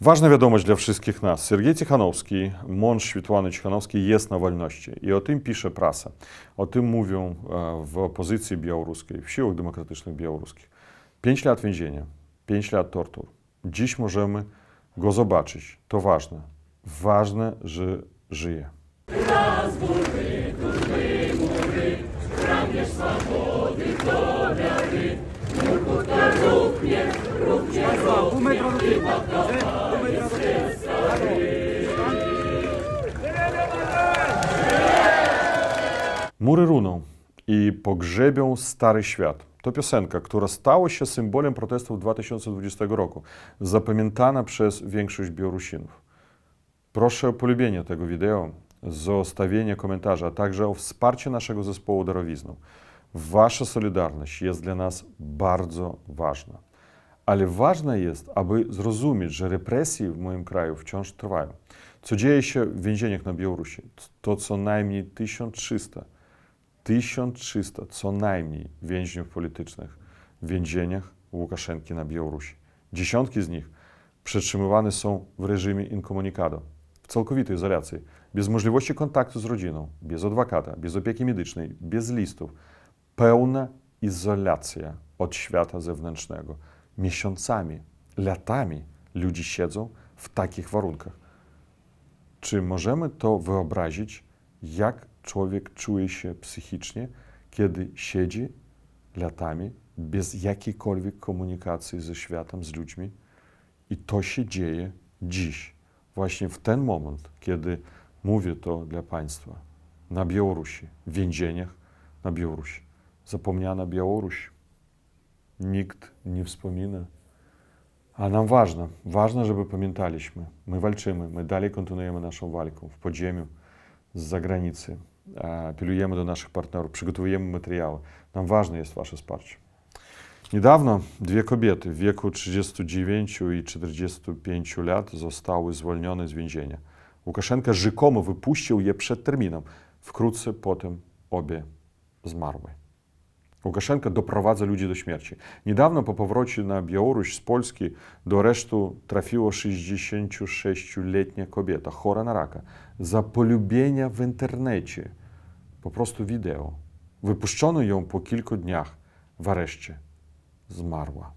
Ważna wiadomość dla wszystkich nas. Sergiej Cichanowski, mąż Światłany Cichanowskiej jest na wolności. I o tym pisze prasa. O tym mówią e, w opozycji białoruskiej, w siłach demokratycznych białoruskich. Pięć lat więzienia, pięć lat tortur. Dziś możemy go zobaczyć. To ważne. Ważne, że żyje metra do tyłu. Pół metra do tyłu. Mury runą i pogrzebią stary świat. To piosenka, która stała się symbolem protestów 2020 roku, zapamiętana przez większość Białorusinów. Proszę o polubienie tego wideo, zostawienie komentarza, a także o wsparcie naszego zespołu Darowizną. Wasza solidarność jest dla nas bardzo ważna. Ale ważne jest, aby zrozumieć, że represje w moim kraju wciąż trwają. Co dzieje się w więzieniach na Białorusi? To co najmniej 1300 1300 co najmniej więźniów politycznych w więzieniach Łukaszenki na Białorusi. Dziesiątki z nich przetrzymywane są w reżimie inkomunikado, w całkowitej izolacji, bez możliwości kontaktu z rodziną, bez adwokata, bez opieki medycznej, bez listów. Pełna izolacja od świata zewnętrznego. Miesiącami, latami ludzie siedzą w takich warunkach. Czy możemy to wyobrazić, jak człowiek czuje się psychicznie, kiedy siedzi latami bez jakiejkolwiek komunikacji ze światem, z ludźmi? I to się dzieje dziś, właśnie w ten moment, kiedy mówię to dla Państwa, na Białorusi, w więzieniach na Białorusi. Zapomniana Białoruś. Nikt nie wspomina. A nam ważne, ważne, żeby pamiętaliśmy. My walczymy, my dalej kontynuujemy naszą walkę w podziemiu, z zagranicy. E, Apelujemy do naszych partnerów, przygotowujemy materiały. Nam ważne jest Wasze wsparcie. Niedawno dwie kobiety w wieku 39 i 45 lat zostały zwolnione z więzienia. Łukaszenka rzekomo wypuścił je przed terminem. Wkrótce potem obie zmarły. Łukaszenka doprowadza ludzi do śmierci. Niedawno po powrocie na Białoruś z Polski do aresztu trafiła 66-letnia kobieta, chora na raka, za polubienia w internecie, po prostu wideo. Wypuszczono ją po kilku dniach w areszcie. Zmarła.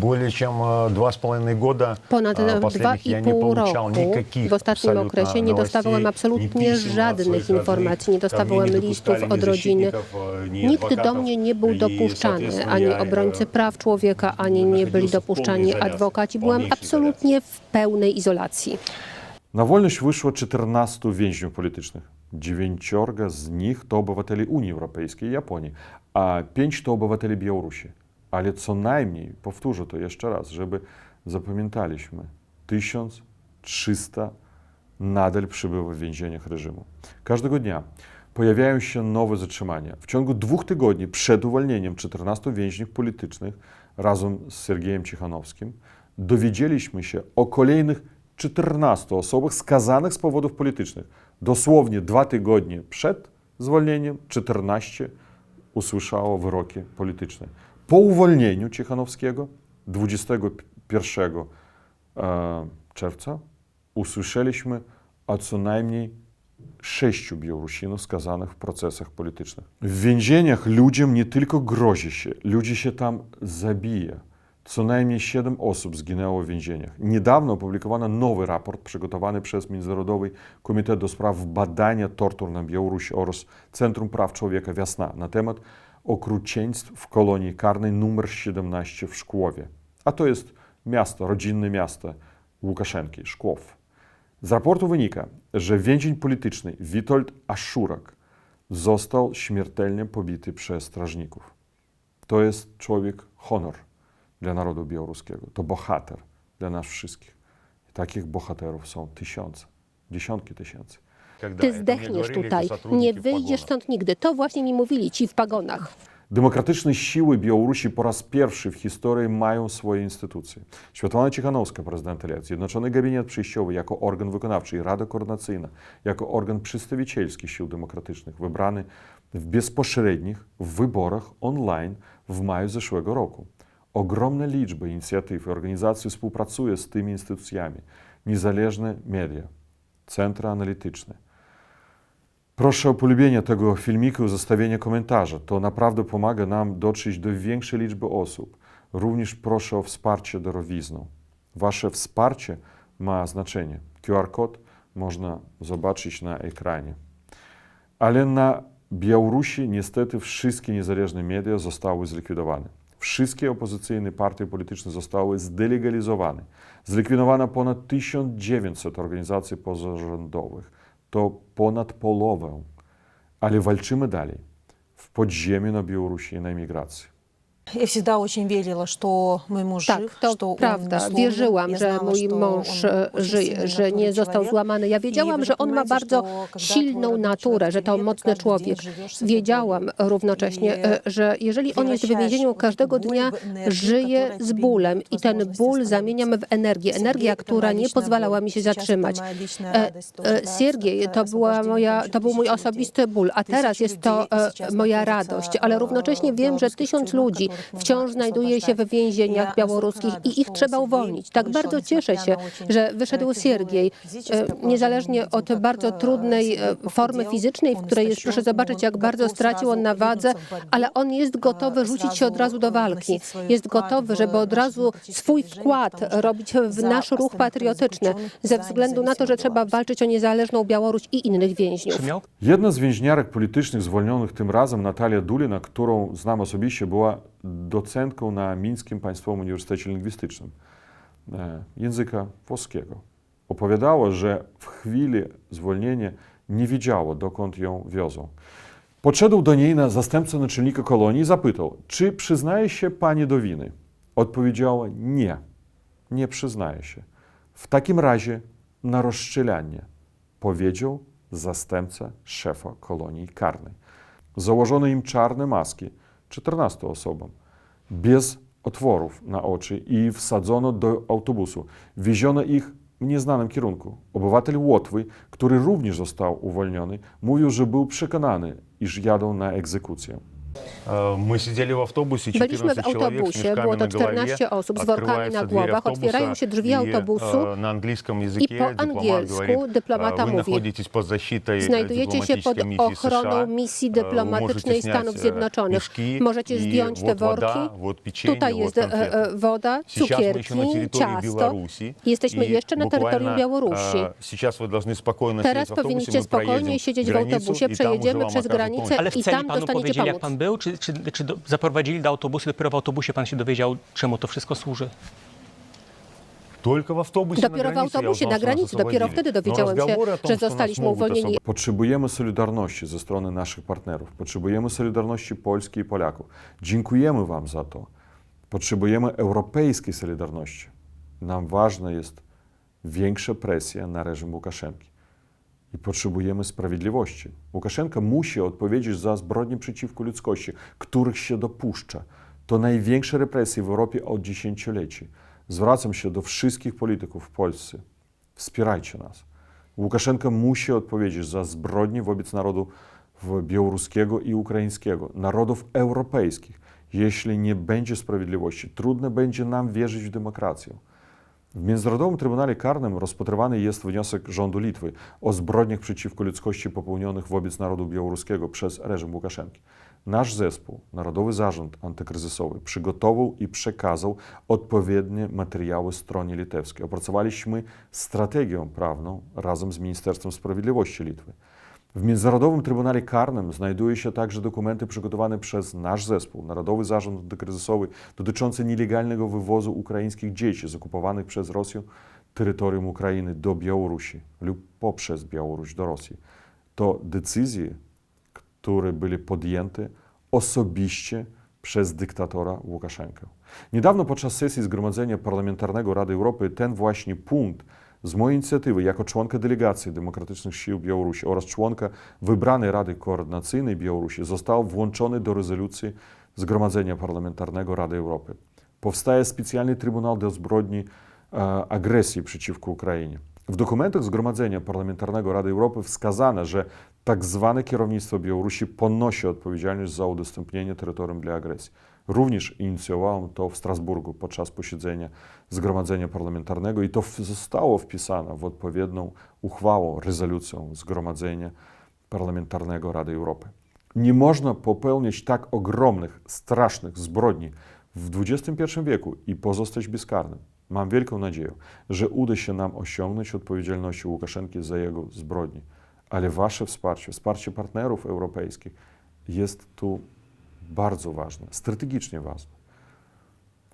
Более чем э, два с половиной года Ponad э, dwa последних i я не pół получал roku никаких w ostatnim абсолютно okresie nie dostawałem новостей, absolutnie ни писем от żadnych своих informacji, nie родных, ко dostawałem мне не listów допускали od ни rodziny. защитников, э, ни Nikt do адвокатов, mnie nie był и, dopuszczany, соответственно, ani я, obrońcy э, praw człowieka, ani nie byli nachodził się w dopuszczani pełnej izolacji, adwokaci. Byłem pełniejszej absolutnie w pełnej izolacji. Na wolność wyszło 14 więźniów politycznych. Dziewięciorga z nich to obywateli Unii Europejskiej i Japonii, a pięć to obywateli Białorusi. Ale co najmniej, powtórzę to jeszcze raz, żeby zapamiętaliśmy, 1300 nadal przybywa w więzieniach reżimu. Każdego dnia pojawiają się nowe zatrzymania. W ciągu dwóch tygodni przed uwolnieniem 14 więźniów politycznych razem z Sergiejem Cichanowskim dowiedzieliśmy się o kolejnych 14 osobach skazanych z powodów politycznych. Dosłownie dwa tygodnie przed zwolnieniem 14 usłyszało wyroki polityczne. Po uwolnieniu Cichanowskiego 21 e, czerwca usłyszeliśmy o co najmniej sześciu Białorusinów skazanych w procesach politycznych. W więzieniach ludziom nie tylko grozi się, ludzi się tam zabija. Co najmniej siedem osób zginęło w więzieniach. Niedawno opublikowano nowy raport przygotowany przez Międzynarodowy Komitet do Spraw Badania Tortur na Białorusi oraz Centrum Praw Człowieka Wiosna na temat okrucieństw w kolonii karnej numer 17 w Szkłowie. A to jest miasto, rodzinne miasto Łukaszenki, Szkłow. Z raportu wynika, że więzień polityczny Witold Aszurak został śmiertelnie pobity przez strażników. To jest człowiek honor dla narodu białoruskiego. To bohater dla nas wszystkich. I takich bohaterów są tysiące, dziesiątki tysięcy. Ty zdechniesz tutaj, nie wyjdziesz stąd nigdy. To właśnie mi mówili ci w pagonach. Demokratyczne siły Białorusi po raz pierwszy w historii mają swoje instytucje. Światłana Cichanowska, prezydent Rad, Zjednoczony Gabinet Przejściowy jako organ wykonawczy i Rada Koordynacyjna jako organ przedstawicielski sił demokratycznych, wybrany w bezpośrednich wyborach online w maju zeszłego roku. Ogromna liczba inicjatyw i organizacji współpracuje z tymi instytucjami. Niezależne media, centra analityczne. Proszę o polubienie tego filmiku i zostawienie komentarza. To naprawdę pomaga nam dotrzeć do większej liczby osób. Również proszę o wsparcie darowizną. Wasze wsparcie ma znaczenie. QR-kod można zobaczyć na ekranie. Ale na Białorusi niestety wszystkie niezależne media zostały zlikwidowane. Wszystkie opozycyjne partie polityczne zostały zdelegalizowane. Zlikwidowano ponad 1900 organizacji pozarządowych. To ponad połowę. Ale walczymy dalej. W podziemiu na Białorusi i na emigracji. Я всегда очень верила, что мой муж Tak, жив, to что он prawda. не сломлен. Wierzyłam, Я że знала, mój что mąż он e, очень żyje, сильный, że nie naturalny został człowiek. złamany. Ja wiedziałam, вы że on ma понимаете, bardzo что когда silną твой родной naturę, человек że to в тюрьме, mocny каждый człowiek. день живешь с этой Wiedziałam болью. równocześnie, I e, że jeżeli on jest w przevracаешь więzieniu, вот każdego эту боль dnia в энергию, żyje которая z тебе bólem не i дает ten возможности ból остановиться. zamieniamy w energię. Сергей, Energię, это która моя nie личная pozwalała боль. mi się Сейчас это zatrzymać. моя личная E, радость, тоже, e, да, Siergiej, это to, była освобождение moja, очень to był mój тысяч osobisty ból, a teraz Tysiące jest to ludzi e, сейчас moja находятся, radość, ale e, równocześnie w wiem, że białoruskich tysiąc тюрьмах, ludzi których można wciąż znajduje się w więzieniach białoruskich i ich trzeba uwolnić. Tak bardzo cieszę się, że wyszedł Siergiej, e, niezależnie od bardzo trudnej e, formy fizycznej, w której jest, proszę zobaczyć, jak bardzo stracił on na wadze, ale on jest gotowy rzucić się od razu do walki. Jest gotowy, żeby od razu swój wkład robić w nasz ruch patriotyczny, ze względu na to, że trzeba walczyć o niezależną Białoruś i innych więźniów. Jedna z więźniarek politycznych zwolnionych tym razem, Natalia Dulina, którą znam osobiście, była docentką na Mińskim Państwowym Uniwersytecie Lingwistycznym e, języka włoskiego. Opowiadała, że w chwili zwolnienia nie wiedziała, dokąd ją wiozą. Podszedł do niej na zastępca naczelnika kolonii i zapytał, czy przyznaje się pani do winy? Odpowiedziała, nie, nie przyznaje się. W takim razie na rozstrzelanie, powiedział zastępca szefa kolonii karnej. Założono im czarne maski, 14 osobom, bez otworów na oczy i wsadzono do autobusu. Wieziono ich w nieznanym kierunku. Obywatel Łotwy, który również został uwolniony, mówił, że był przekonany, iż jadą na egzekucję. Byliśmy w autobusie, było to 14 osób z workami na głowach, otwierają się drzwi autobusu i po angielsku dyplomata mówi, znajdujecie się pod ochroną misji dyplomatycznej Stanów Zjednoczonych. Możecie zdjąć te worki, tutaj jest e, e, woda, cukierki, ciasto. Jesteśmy jeszcze na terytorium Białorusi. Teraz powinniście spokojnie siedzieć w autobusie, przejedziemy przez granicę i tam dostaniecie pomoc był, czy, czy, czy do, zaprowadzili do autobusu, dopiero w autobusie pan się dowiedział, czemu to wszystko służy? Tylko w autobusie Dopiero w autobusie na granicy, dopiero wtedy dowiedziałem się, że zostaliśmy uwolnieni. Potrzebujemy solidarności ze strony naszych partnerów. Potrzebujemy solidarności Polski i Polaków. Dziękujemy wam za to. Potrzebujemy europejskiej solidarności. Nam ważna jest większa presja na reżim Łukaszenki. I potrzebujemy sprawiedliwości. Łukaszenka musi odpowiedzieć za zbrodnie przeciwko ludzkości, których się dopuszcza. To największe represje w Europie od dziesięcioleci. Zwracam się do wszystkich polityków w Polsce. Wspierajcie nas. Łukaszenka musi odpowiedzieć za zbrodnie wobec narodu białoruskiego i ukraińskiego, narodów europejskich. Jeśli nie będzie sprawiedliwości, trudno będzie nam wierzyć w demokrację. W Międzynarodowym Trybunale Karnym rozpatrywany jest wniosek rządu Litwy o zbrodniach przeciwko ludzkości popełnionych wobec narodu białoruskiego przez reżim Łukaszenki. Nasz zespół, Narodowy Zarząd Antykryzysowy, przygotował i przekazał odpowiednie materiały stronie litewskiej. Opracowaliśmy strategię prawną razem z Ministerstwem Sprawiedliwości Litwy. W Międzynarodowym Trybunale Karnym znajdują się także dokumenty przygotowane przez nasz zespół, Narodowy Zarząd Antykryzysowy, dotyczące nielegalnego wywozu ukraińskich dzieci z okupowanych przez Rosję terytorium Ukrainy do Białorusi lub poprzez Białoruś do Rosji. To decyzje, które były podjęte osobiście przez dyktatora Łukaszenkę. Niedawno podczas sesji Zgromadzenia Parlamentarnego Rady Europy ten właśnie punkt z mojej inicjatywy jako członka delegacji Demokratycznych Sił Białorusi oraz członka wybranej Rady Koordynacyjnej Białorusi został włączony do rezolucji Zgromadzenia Parlamentarnego Rady Europy. Powstaje specjalny Trybunał do zbrodni e, agresji przeciwko Ukrainie. W dokumentach Zgromadzenia Parlamentarnego Rady Europy wskazano, że tak zwane kierownictwo Białorusi ponosi odpowiedzialność za udostępnienie terytorium dla agresji. Również inicjowałem to w Strasburgu podczas posiedzenia Zgromadzenia Parlamentarnego i to zostało wpisane w odpowiednią uchwałą, rezolucją Zgromadzenia Parlamentarnego Rady Europy. Nie można popełniać tak ogromnych, strasznych zbrodni w XXI wieku i pozostać bezkarnym. Mam wielką nadzieję, że uda się nam osiągnąć odpowiedzialność Łukaszenki za jego zbrodnie, ale wasze wsparcie, wsparcie partnerów europejskich jest tu bardzo ważne, strategicznie ważne.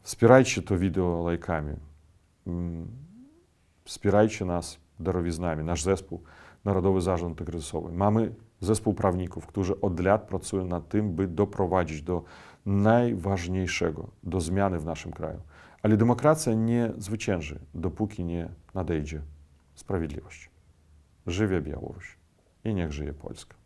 Wspierajcie to wideo lajkami. Mm, Wspierajcie nas darowiznami, nasz zespół Narodowy Zarząd Antykryzysowy. Mamy zespół prawników, którzy od lat pracują nad tym, by doprowadzić do najważniejszego, do zmiany w naszym kraju. Ale demokracja nie zwycięży, dopóki nie nadejdzie sprawiedliwość. Żywie Białoruś i niech żyje Polska.